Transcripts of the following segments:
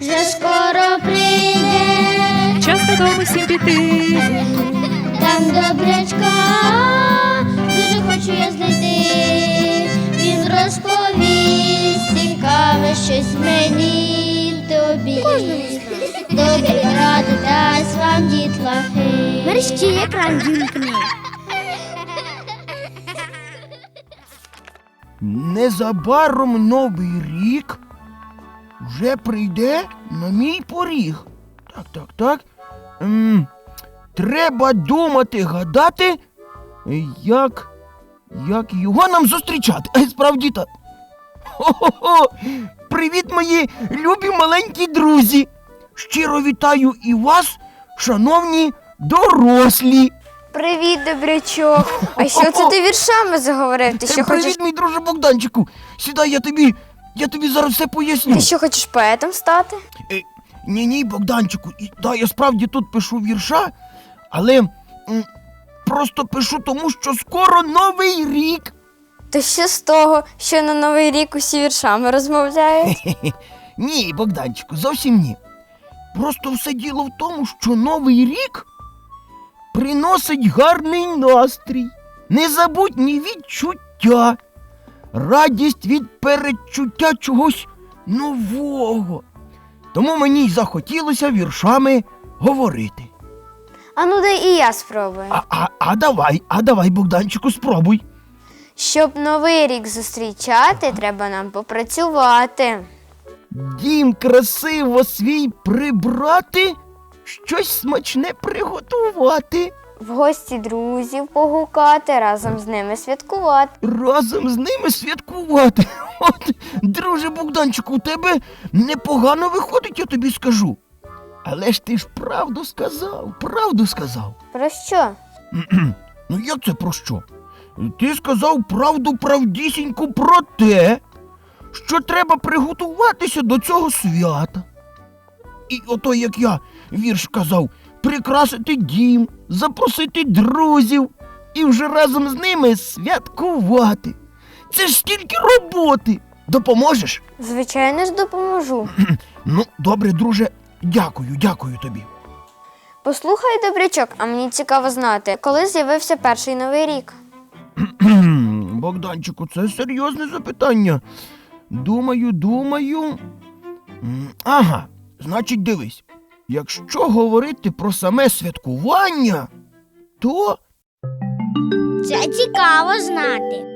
вже скоро прийде, Час додому всім піти. там добрячка, дуже хочу я знайти. Він розповість цікаве щось мені тобі. Добрі ради дасть вам дітлахи. Мерщі екран вімкни. Незабаром новий рік вже прийде на мій поріг. Так, так, так. Ем, треба думати, гадати, як, як його нам зустрічати. Е, Справді так. Хо-хо-хо! Привіт, мої любі маленькі друзі! Щиро вітаю і вас, шановні дорослі! Привіт, добрячок. А що це ти віршами заговорив? Ти що Е, Привіт, хочеш? мій друже Богданчику! Сідай, я тобі, я тобі зараз все поясню. Ти що хочеш поетом стати? Е, ні, ні, Богданчику, і, да, я справді тут пишу вірша, але м, просто пишу тому, що скоро новий рік. То що з того, що на новий рік усі віршами розмовляють? Ні, Богданчику, зовсім ні. Просто все діло в тому, що новий рік приносить гарний настрій, незабутні відчуття, радість від передчуття чогось нового. Тому мені й захотілося віршами говорити. А ну дай і я спробую. А, а, а давай, а давай, Богданчику, спробуй. Щоб новий рік зустрічати, треба нам попрацювати. Дім красиво свій прибрати, щось смачне приготувати, В гості друзів погукати, разом з ними святкувати. разом з ними святкувати. От, друже Богданчику, у тебе непогано виходить, я тобі скажу. Але ж ти ж правду сказав, правду сказав. Про що? Ну як це про що? Ти сказав правду правдісіньку про те, що треба приготуватися до цього свята. І ото як я вірш казав, прикрасити дім, запросити друзів і вже разом з ними святкувати. Це ж стільки роботи. Допоможеш? Звичайно ж допоможу. Ну, добре, друже, дякую, дякую тобі. Послухай, добрячок, а мені цікаво знати, коли з'явився перший новий рік. Богданчику, це серйозне запитання. Думаю, думаю. Ага, значить, дивись. Якщо говорити про саме святкування, то Це цікаво знати.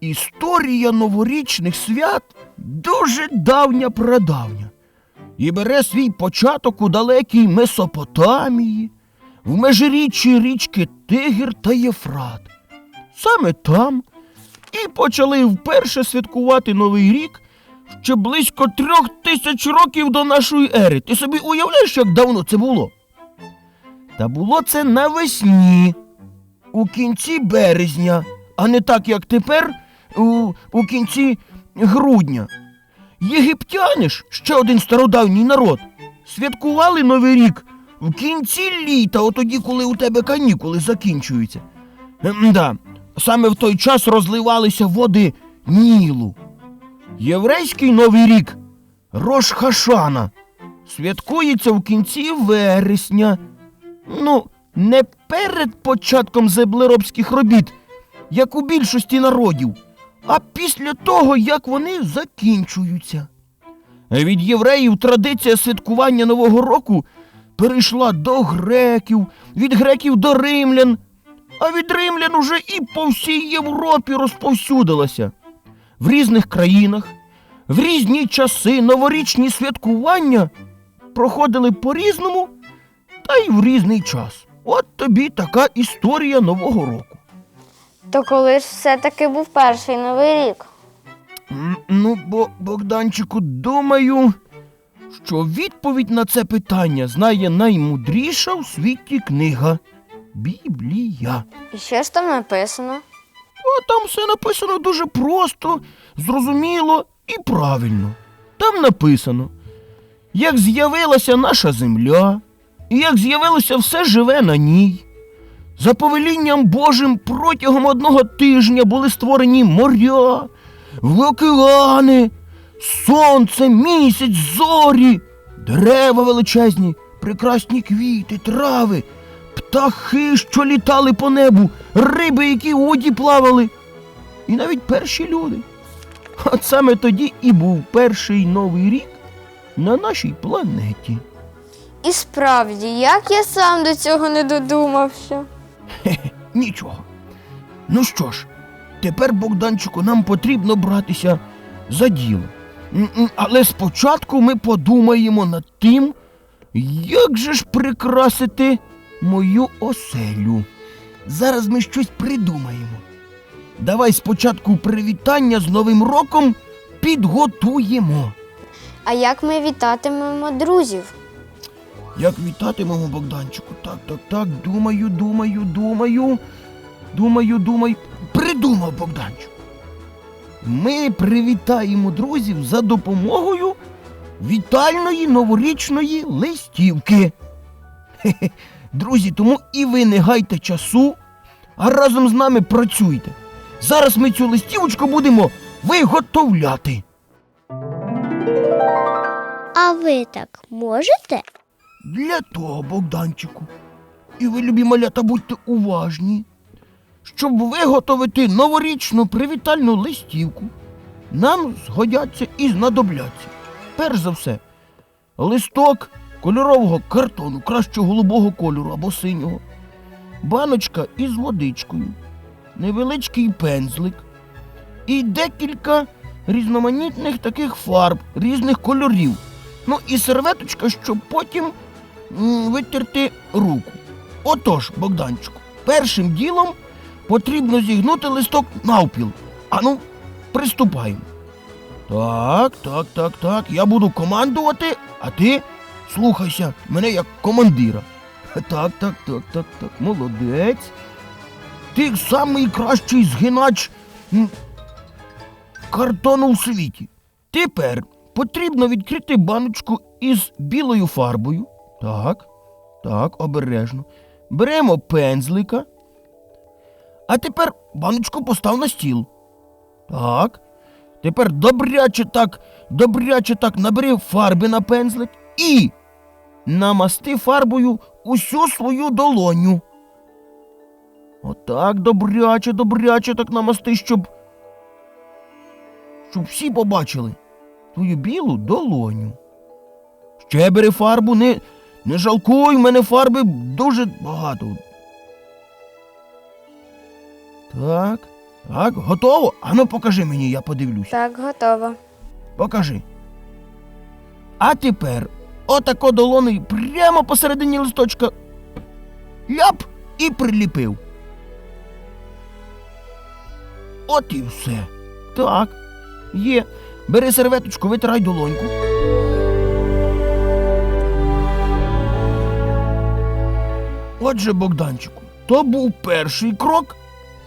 історія новорічних свят дуже давня прадавня і бере свій початок у далекій Месопотамії, в межиріччі річки Тигр та Єфрат. Саме там і почали вперше святкувати Новий рік ще близько трьох тисяч років до нашої ери. Ти собі уявляєш, як давно це було? Та було це навесні, у кінці березня, а не так, як тепер, у, у кінці грудня. Єгиптяни ж, ще один стародавній народ, святкували Новий рік в кінці літа, от тоді, коли у тебе канікули закінчуються. Да, саме в той час розливалися води Нілу. Єврейський Новий рік Рош святкується в кінці вересня. Ну, не перед початком землеробських робіт, як у більшості народів, а після того, як вони закінчуються. Від євреїв традиція святкування Нового року перейшла до греків, від греків до римлян, а від римлян уже і по всій Європі розповсюдилася. В різних країнах, в різні часи новорічні святкування проходили по-різному та й в різний час. От тобі така історія Нового року. То коли ж все-таки був перший новий рік? М, Ну, бо, Богданчику, думаю, що відповідь на це питання знає наймудріша у світі книга Біблія. І що ж там написано? А там все написано дуже просто, зрозуміло і правильно. Там написано, як з'явилася наша земля, і як з'явилося все живе на ній. За повелінням Божим протягом одного тижня були створені моря, океани, сонце, місяць, зорі, дерева величезні, прекрасні квіти, трави, птахи, що літали по небу, риби, які у воді плавали, і навіть перші люди. От саме тоді і був перший новий рік на нашій планеті. І справді, як я сам до цього не додумався. Нічого. Ну що ж, тепер, Богданчику, нам потрібно братися за діло. М-м, Але спочатку ми подумаємо над тим, як же ж прикрасити мою оселю. Зараз ми щось придумаємо. Давай спочатку привітання з Новим роком підготуємо. А як ми вітатимемо друзів? Як вітатимемо Богданчику? Так, так, так, думаю, думаю, думаю. Думаю, думаю. Придумав Богданчик. Ми привітаємо друзів за допомогою вітальної новорічної листівки. Хе-хе. Друзі, тому і ви не гайте часу, а разом з нами працюйте. Зараз ми цю листівочку будемо виготовляти. А ви так можете? Для того, Богданчику. І ви, любі малята, будьте уважні. Щоб виготовити новорічну привітальну листівку, нам згодяться і знадобляться. Перш за все, листок кольорового картону, краще голубого кольору або синього, баночка із водичкою, невеличкий пензлик і декілька різноманітних таких фарб різних кольорів. Ну і серветочка, щоб потім витерти руку. Отож, Богданчику, першим ділом потрібно зігнути листок навпіл. Ану, приступаємо. Так, так, так, так. Я буду командувати, а ти слухайся мене як командира. Так, так, так, так, так. Молодець. Ти самий кращий згинач картону у світі. Тепер потрібно відкрити баночку із білою фарбою. Так, так, обережно. Беремо пензлика. А тепер баночку постав на стіл. Так. Тепер добряче так, добряче так набери фарби на пензлик і намасти фарбою усю свою долоню. Отак добряче, добряче так намасти, щоб. Щоб всі побачили твою білу долоню. Ще бери фарбу, не, не жалкуй, в мене фарби дуже багато. Так, так, готово? Ану покажи мені, я подивлюся. Так, готово. Покажи. А тепер отако долоною прямо посередині листочка. Ляп і приліпив. От і все. Так, є. Бери серветочку, витирай долоньку. Отже, Богданчику, то був перший крок,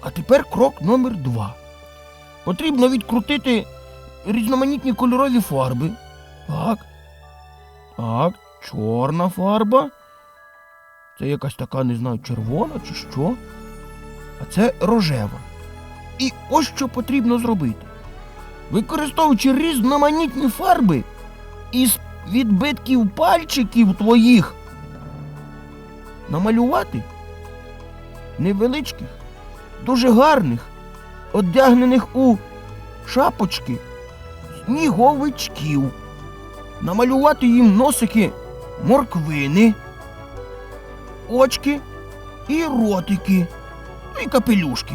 а тепер крок номер два. Потрібно відкрутити різноманітні кольорові фарби. Так. Так, чорна фарба. Це якась така, не знаю, червона чи що. А це рожева. І ось що потрібно зробити. Використовуючи різноманітні фарби із відбитків пальчиків твоїх, намалювати невеличких, дуже гарних, одягнених у шапочки сніговичків, намалювати їм носики морквини, очки і ротики, ну і капелюшки.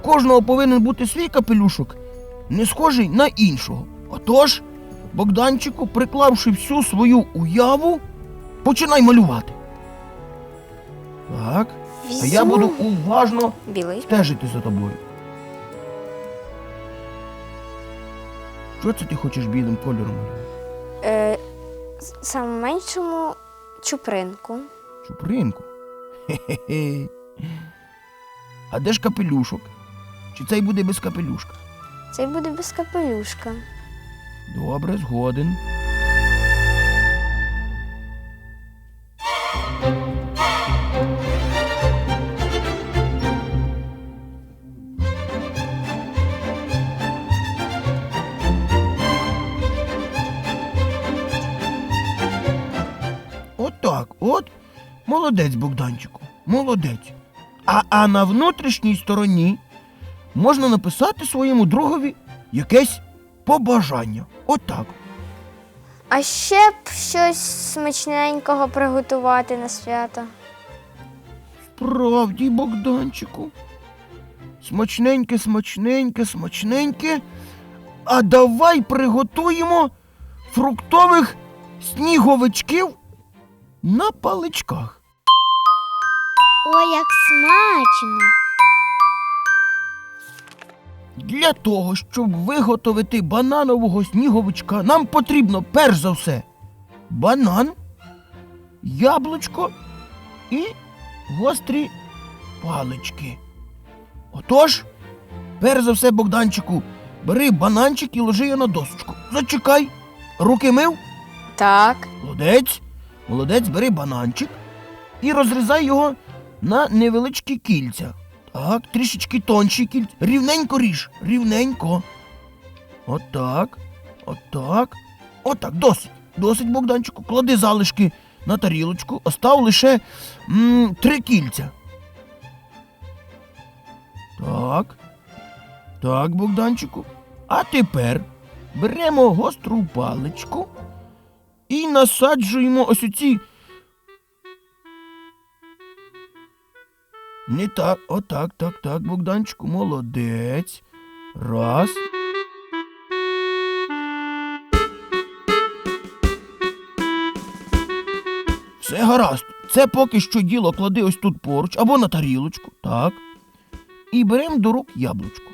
В кожного повинен бути свій капелюшок, не схожий на іншого. Отож, Богданчику, приклавши всю свою уяву, починай малювати. Так, а я буду уважно білий. стежити за тобою. Що це ти хочеш білим кольором? Е, саме меншому чупринку. Чупринку? Хе-хе-хе. А де ж капелюшок? Чи цей буде без капелюшка? Цей буде без капелюшка. Добре, згоден. Молодець, Богданчику, молодець. А, а на внутрішній стороні можна написати своєму другові якесь побажання. Отак. А ще б щось смачненького приготувати на свято. Правді, Богданчику. Смачненьке, смачненьке, смачненьке. А давай приготуємо фруктових сніговичків на паличках. Ой, як смачно. Для того, щоб виготовити бананового сніговичка, нам потрібно перш за все банан, яблучко і гострі палички. Отож, перш за все, Богданчику, бери бананчик і ложи його на досочку. Зачекай. Руки мив? Так. Молодець. Молодець, бери бананчик і розрізай його на невеличкі кільця. Так, трішечки тонші кільця. Рівненько ріж. Рівненько. Отак. Отак. Отак. Досить. Досить, Богданчику. Клади залишки на тарілочку. Остав лише м, три кільця. Так. Так, Богданчику. А тепер беремо гостру паличку і насаджуємо ось оці. Не так, отак, так, так, Богданчику, молодець. Раз. Все гаразд. Це поки що діло клади ось тут поруч або на тарілочку. Так. І беремо до рук яблучко.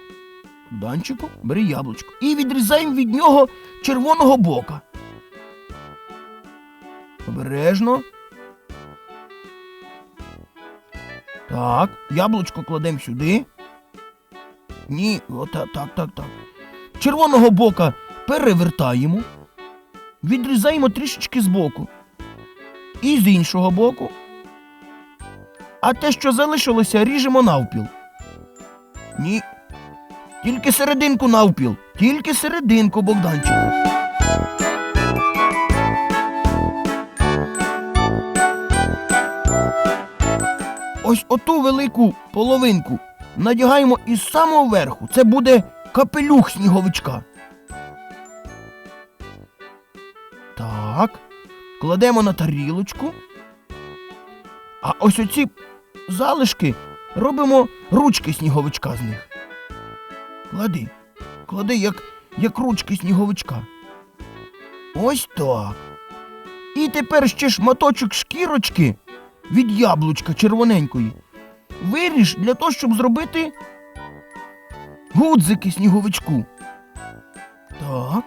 Богданчику, бери яблучко. І відрізаємо від нього червоного бока. Обережно. Так, яблучко кладемо сюди. Ні, ота, так, так, так. Червоного бока перевертаємо. Відрізаємо трішечки збоку. І з іншого боку. А те, що залишилося, ріжемо навпіл. Ні. Тільки серединку навпіл. Тільки серединку, Богданчику. Ось оту велику половинку надягаємо із самого верху. Це буде капелюх сніговичка. Так. Кладемо на тарілочку. А ось оці залишки робимо ручки сніговичка з них. Клади. Клади, як, як ручки сніговичка. Ось так. І тепер ще шматочок шкірочки від яблучка червоненької. Виріж для того, щоб зробити гудзики сніговичку. Так.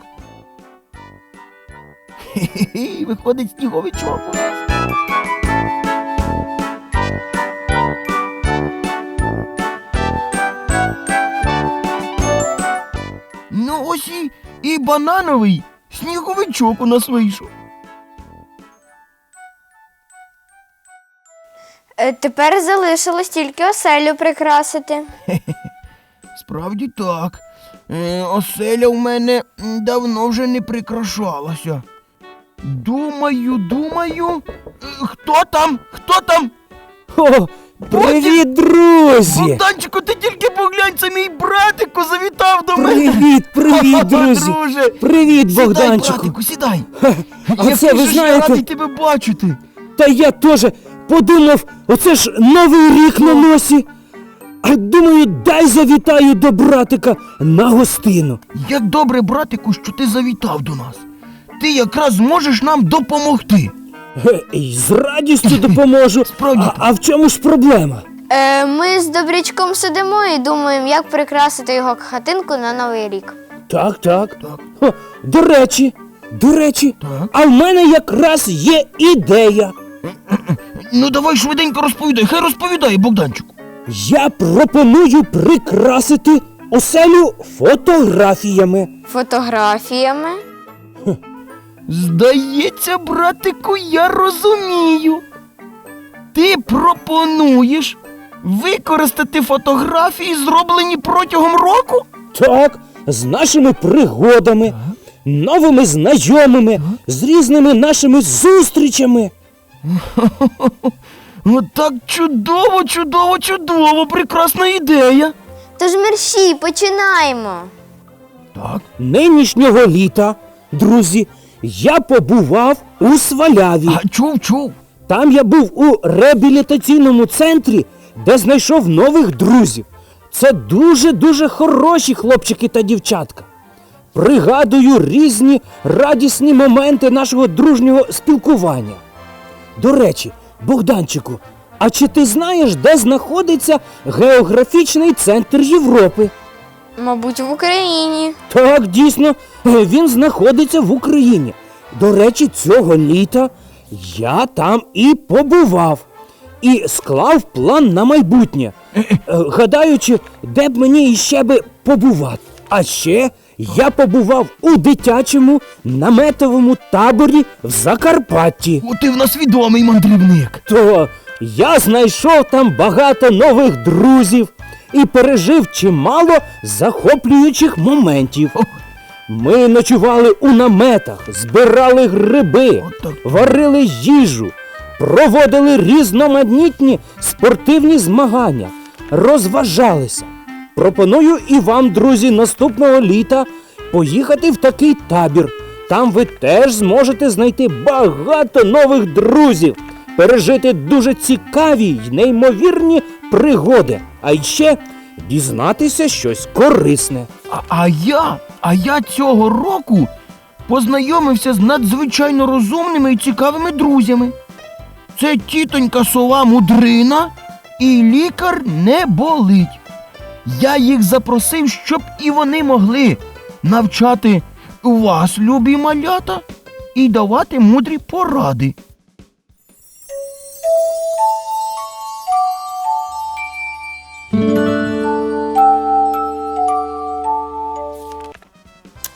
Хе-хе-хе, виходить сніговичок. Ну ось і банановий сніговичок у нас вийшов. Тепер залишилось тільки оселю прикрасити. Справді так. Е, оселя в мене давно вже не прикрашалася. Думаю, думаю. е, Хто там? Хто там? О, привіт, друзі! Богданчику, ти тільки поглянь, це мій братику завітав до мене. Привіт, привіт, друзі! Друже. Привіт, Сідай, Богданчику! братику, сідай. А Який це ви я знаєте, радий тебе бачити. та я теж подумав, оце ж новий рік на носі. А думаю, дай завітаю до братика на гостину. Як добре, братику, що ти завітав до нас. Ти якраз зможеш нам допомогти. Ге, З радістю допоможу. Справді А, так. а в чому ж проблема? Е, Ми з добрячком сидимо і думаємо, як прикрасити його хатинку на новий рік. Так, так. Так. О, до речі, до речі, Так. а в мене якраз є ідея. Ну давай швиденько розповідай, хай розповідає Богданчику. Я пропоную прикрасити оселю фотографіями. Фотографіями. Здається, братику, я розумію. Ти пропонуєш використати фотографії, зроблені протягом року? Так, з нашими пригодами, новими знайомими, з різними нашими зустрічами. О, так чудово, чудово, чудово, прекрасна ідея. Тож мерщій, починаємо. Так, Нинішнього літа, друзі, я побував у Сваляві. а чув, чув. Там я був у реабілітаційному центрі, де знайшов нових друзів. Це дуже-дуже хороші хлопчики та дівчатка. Пригадую різні радісні моменти нашого дружнього спілкування. До речі, Богданчику, а чи ти знаєш, де знаходиться географічний центр Європи? Мабуть, в Україні. Так, дійсно, е, він знаходиться в Україні. До речі, цього літа я там і побував. І склав план на майбутнє, е, гадаючи, де б мені іще би побувати. А ще я побував у дитячому наметовому таборі в Закарпатті. О, ти в нас відомий мандрівник. То я знайшов там багато нових друзів і пережив чимало захоплюючих моментів. Ми ночували у наметах, збирали гриби, варили їжу, проводили різноманітні спортивні змагання, розважалися. Пропоную і вам, друзі, наступного літа поїхати в такий табір. Там ви теж зможете знайти багато нових друзів, пережити дуже цікаві й неймовірні пригоди, а ще дізнатися щось корисне. А, а я, а я цього року познайомився з надзвичайно розумними і цікавими друзями. Це тітонька сова мудрина і лікар не болить. Я їх запросив, щоб і вони могли навчати вас, любі малята, і давати мудрі поради.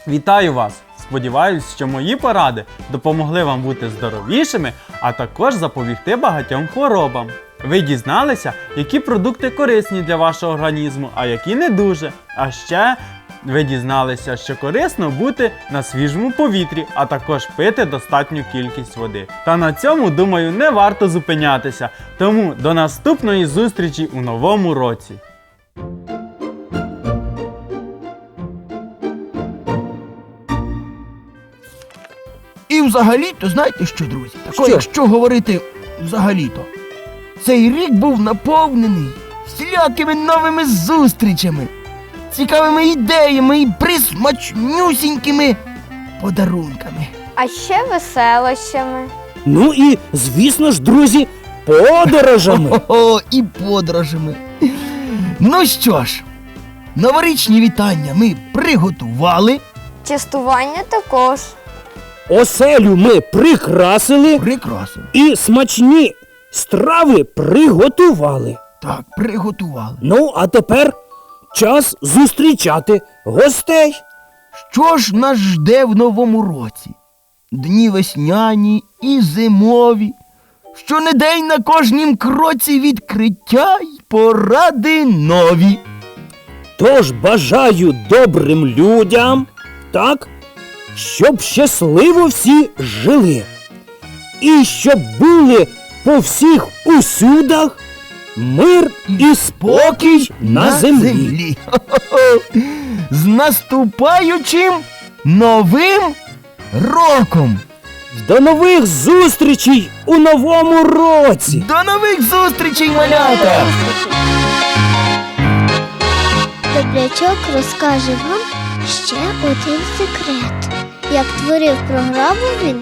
Вітаю вас! Сподіваюсь, що мої поради допомогли вам бути здоровішими, а також запобігти багатьом хворобам. Ви дізналися, які продукти корисні для вашого організму, а які не дуже. А ще ви дізналися, що корисно бути на свіжому повітрі, а також пити достатню кількість води. Та на цьому, думаю, не варто зупинятися. Тому до наступної зустрічі у новому році. І взагалі-то, знаєте що, друзі? Тако, Що? якщо говорити взагалі-то, цей рік був наповнений всілякими новими зустрічами, цікавими ідеями і присмачнюсінькими подарунками. А ще веселощами. Ну і, звісно ж, друзі, подорожами. О, і подорожами. Ну що ж, новорічні вітання ми приготували. Частування також. Оселю ми прикрасили Прикрасили. і смачні страви приготували. Так, приготували. Ну, а тепер час зустрічати гостей. Що ж нас жде в новому році? Дні весняні і зимові. Щонедень на кожнім кроці відкриття й поради нові. Тож бажаю добрим людям, так, щоб щасливо всі жили. І щоб були по всіх усюдах мир і спокій на землі. Хо-хо-хо. З наступаючим новим роком. До нових зустрічей у новому році! До нових зустрічей, малята! Добрячок розкаже вам ще один секрет. Як творив програму він